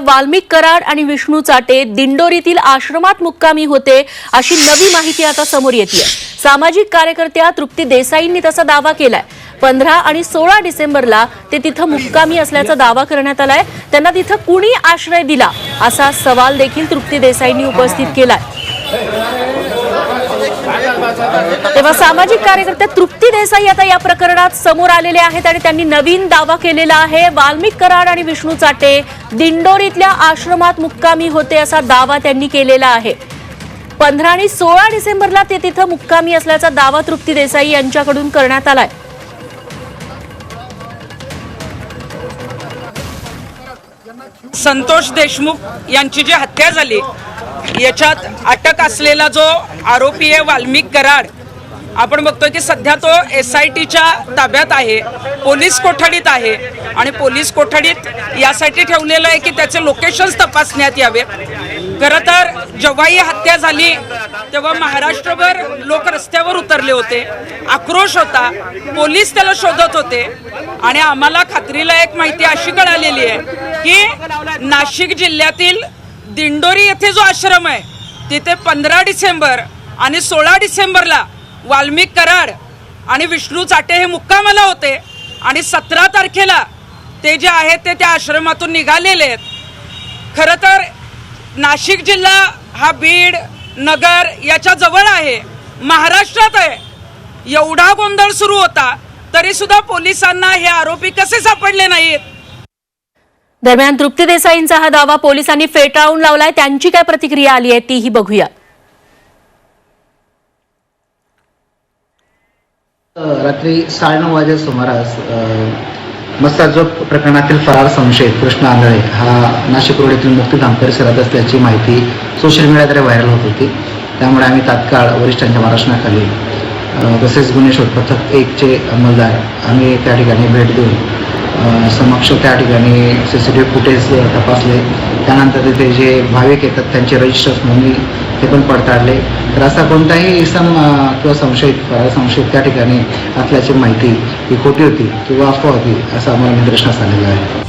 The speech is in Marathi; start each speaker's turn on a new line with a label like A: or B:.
A: वाल्मिक कराड आणि विष्णू चाटे दिंडोरीतील आश्रमात मुक्कामी होते अशी नवी माहिती आता समोर येते सामाजिक कार्यकर्त्या तृप्ती देसाईंनी तसा दावा केलाय. पंधरा आणि सोळा डिसेंबरला ते तिथं मुक्कामी असल्याचा दावा करण्यात आलाय. त्यांना तिथं कुणी आश्रय दिला असा सवाल देखील तृप्ती देसाईंनी उपस्थित केलाय. तेव्हा सामाजिक कार्यकर्त्या तृप्ती देसाई आता या प्रकरणात समोर आलेले आहेत आणि त्यांनी नवीन दावा केलेला आहे. वाल्मिक कराड आणि विष्णू चाटे दिंडोरीतल्या आश्रमात मुक्कामी होते असा दावा त्यांनी केलेला आहे. पंधरा आणि सोळा डिसेंबरला ते तिथं मुक्कामी असल्याचा दावा तृप्ती देसाई यांच्याकडून करण्यात आलाय.
B: संतोष देशमुख यांची जी हत्या झाली याच्यात अटक असलेला जो आरोपी आहे वाल्मिक कराड आपण बघतोय की सध्या तो एस आय टीच्या ताब्यात आहे पोलीस कोठडीत आहे आणि पोलीस कोठडीत यासाठी ठेवलेलं आहे की त्याचे लोकेशन्स तपासण्यात यावे खरं तर जेव्हा ही हत्या झाली तेव्हा महाराष्ट्रभर लोक रस्त्यावर उतरले होते आक्रोश होता पोलीस त्याला शोधत होते आणि आम्हाला खात्रीला एक माहिती अशी कळालेली आहे की नाशिक जिल्ह्यातील दिंडोरी येथे जो आश्रम आहे तिथे पंधरा डिसेंबर आणि सोळा डिसेंबरला वाल्मिक कराड आणि विष्णू चाटे हे मुक्कामाला होते आणि सतरा तारखेला ते जे आहेत ते त्या आश्रमातून निघालेले आहेत. खरं तर नाशिक जिल्हा हा बीड नगर याच्या जवळ आहे. महाराष्ट्रात आहे. एवढा गोंधळ सुरू होता तरीसुद्धा पोलिसांना हे आरोपी कसे सापडले नाहीत?
A: दरम्यान तृप्ती देसाईंचा हा दावा पोलिसांनी फेटाळून लावलाय. त्यांची काय प्रतिक्रिया आली आहे तीही बघूया.
C: रात्री साडेनऊ वाजे सुमारास अ, जो प्रकरणातील फरार संशयित कृष्ण आंधळे हा नाशिक रोड येथील मुक्तीधाम परिसरात असल्याची माहिती सोशल मीडियाद्वारे व्हायरल होत होती. त्यामुळे आम्ही तात्काळ वरिष्ठांच्या मार्गदर्शनाखाली तसेच गुन्हे शोध पथक एकचे अंमलदार आम्ही त्या ठिकाणी भेट देऊन समक्ष त्या ठिकाणी C C T V footage तपासले. त्यानंतर तिथे जे भाविक येतात त्यांचे रजिस्टर्स नोंदणी ते पण पडताळले. तर असा कोणताही इसम किंवा संशयित संशयित त्या ठिकाणी असल्याची माहिती ही खोटी होती किंवा अफवा होती असं आम्हाला निदर्शनास आलेलं आहे.